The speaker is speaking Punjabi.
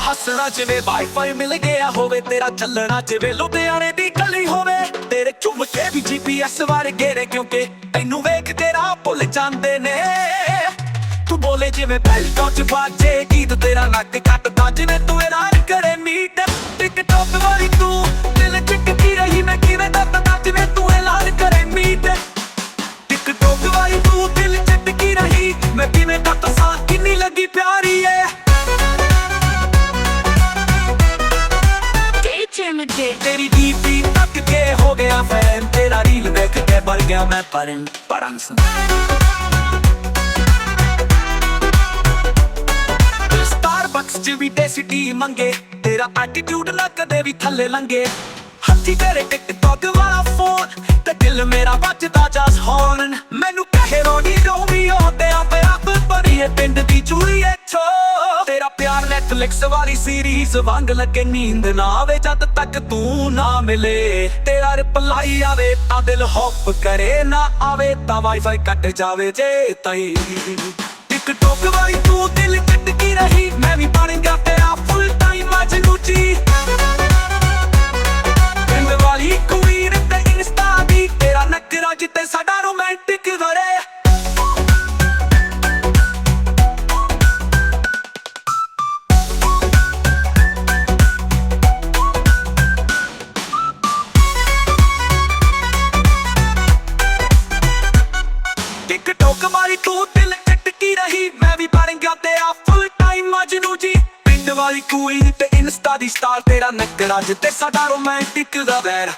ਹੱਸਣਾ ਜਿਵੇਂ ਵਾਈਫਾਈ ਮਿਲ ਗਿਆ ਹੋਵੇ, ਤੇਰਾ ਚੱਲਣਾ ਜਿਵੇਂ ਲੁਧਿਆਣੇ ਦੀ ਗਲੀ ਹੋਵੇ। ਤੇਰੇ ਚੁੰਮ ਕੇ ਵੀ ਜੀਪੀਐਸ ਵਰਗੇ ਨੇ, ਕਿਉਂਕਿ ਤੈਨੂੰ ਵੇਖ ਤੇਰਾ ਭੁੱਲ ਜਾਂਦੇ ਨੇ। ਤੂੰ ਬੋਲੇ ਜਿਵੇਂ ਬੈਲਟੋਂ ਚ ਬਾਜੇ ਗੀਤ ਤੇਰਾ ਨੱਕ ਕੱਟਦਾ ਜਿਵੇਂ ਤੂੰ ਐਲਾਨ ਕਰੇ ਮੀਟ। ਟਿਕਟੌਕ ਵਾਲੀ ਤੂੰ ਦਿਲ ਚਿੱਕਦੀ ਰਹੀ, ਮੈਂ ਕਿਵੇਂ ਦੱਸਦਾ ਜਿਵੇਂ ਤੂੰ ਐਲਾਨ ਕਰੇ ਮੀਟ। ਟਿਕਟੌਕ ਵਾਲੀ ਤੂੰ ਦਿਲ ਚਿੱਟਕੀ ਰਹੀ, ਮੈਂ ਕਿਵੇਂ ਦੱਸਾਂ, ਕਿੰਨੀ ਲੱਗੀ ਪਿਆਰੀ ਏ। ਤੇਰਾ ਰੀਲ ਦੇਖ ਕੇ ਭਰ ਗਿਆ ਮੈਂ ਪਰਨ ਪਰਨ ਸਟਾਰਬਕਸ ਚ ਵੀ ਡੈਸਿਟੀ ਮੰਗੇ, ਤੇਰਾ ਐਟੀਟਿਊਡ ਨਾ ਕਦੇ ਵੀ ਥੱਲੇ ਲੰਗੇ ਹੱਥੀ ਤੇਰੇ ਟਿਕਟੌਕ ਵਾਲਾ ਫੋਨ ਤੇ ਦਿਲ ਮੇਰਾ ਵੱਜਦਾ ਜਸ ਹੌਰਨ ਤੇਰਾ ਪਿਆਰ ਨੈਟਫਲਿਕਸ ਵਾਲੀ ਸੀਰੀਜ਼ ਵਾਂਗ ਲੱਗੇ ਨੀਂਦ ਨਾ ਆਵੇ, ਜਦ ਤੱਕ ਤੂੰ ਨਾ ਮਿਲੇ। ਤੇਰਾ ਰਿਪਲਾਈ ਆਵੇ ਤਾਂ ਦਿਲ ਹੌਪ ਕਰੇ, ਨਾ ਆਵੇ ਤਾਂ ਵਾਈਫਾਈ ਕੱਟ ਜਾਵੇ ਜੇ ਤਈ। ਟਿਕਟੌਕ ਵਾਲੀ ਟਿਕਟੌਕ ਵਾਲੀ ਤੂੰ ਦਿਲ ਟਿੱਟਕੀ ਰਹੀ, ਮੈਂ ਵੀ ਬਣ ਗਿਆ ਤੇਰਾ ਫੁੱਲ ਟਾਈਮ ਮਜਨੂ ਜੀ। ਪਿੰਡ ਵਾਲੀ ਕੁਈਨ ਤੇ ਇੰਸਟਾ ਦੀ ਸਟਾਰ ਤੇਰਾ ਨਗਰ ਅੱਜ ਤੇ ਸਾਡਾ ਰੋਮਾਂਟਿਕ ਦਾ ਵੈਰ।